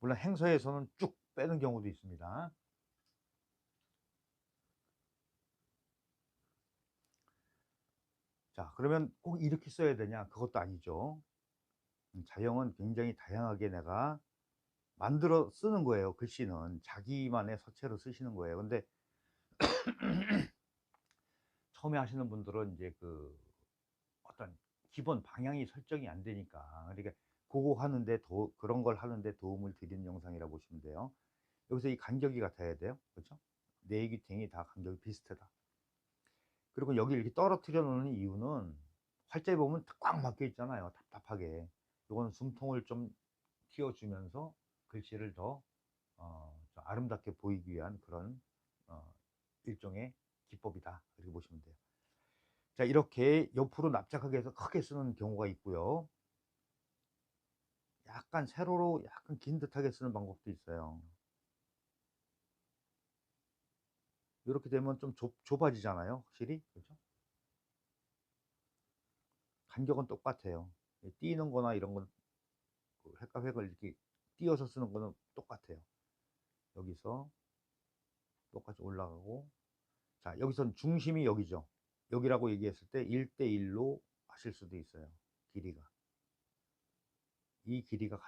물론 행서에서는 쭉 빼는 경우도 있습니다. 자, 그러면 꼭 이렇게 써야 되냐? 그것도 아니죠. 음, 자형은 굉장히 다양하게 내가 만들어 쓰는 거예요. 글씨는 자기만의 서체로 쓰시는 거예요. 근데 처음에 하시는 분들은 이제 그 어떤 기본 방향이 설정이 안 되니까 그러니까 그거 하는데 도, 그런 걸 하는데 도움을 드리는 영상이라고 보시면 돼요. 여기서 이 간격이 같아야 돼요. 그렇죠? 네 귀탱이 다 간격이 비슷하다. 그리고 여기 이렇게 떨어뜨려 놓는 이유는 활자에 보면 꽉 막혀 있잖아요. 답답하게. 이거는 숨통을 좀 틔워주면서 글씨를 더 어, 좀 아름답게 보이기 위한 그런 어, 일종의 기법이다. 이렇게 보시면 돼요. 자, 이렇게 옆으로 납작하게 해서 크게 쓰는 경우가 있고요. 약간 세로로 약간 긴 듯하게 쓰는 방법도 있어요. 이렇게 되면 좀 좁, 좁아지잖아요. 확실히. 그죠? 간격은 똑같아요. 띄는 거나 이런 건그 획과 획을 이렇게 띄어서 쓰는 거는 똑같아요. 여기서 똑같이 올라가고 자, 여기선 중심이 여기죠. 여기라고 얘기했을 때 1대1로 하실 수도 있어요. 길이가. 이 길이가 같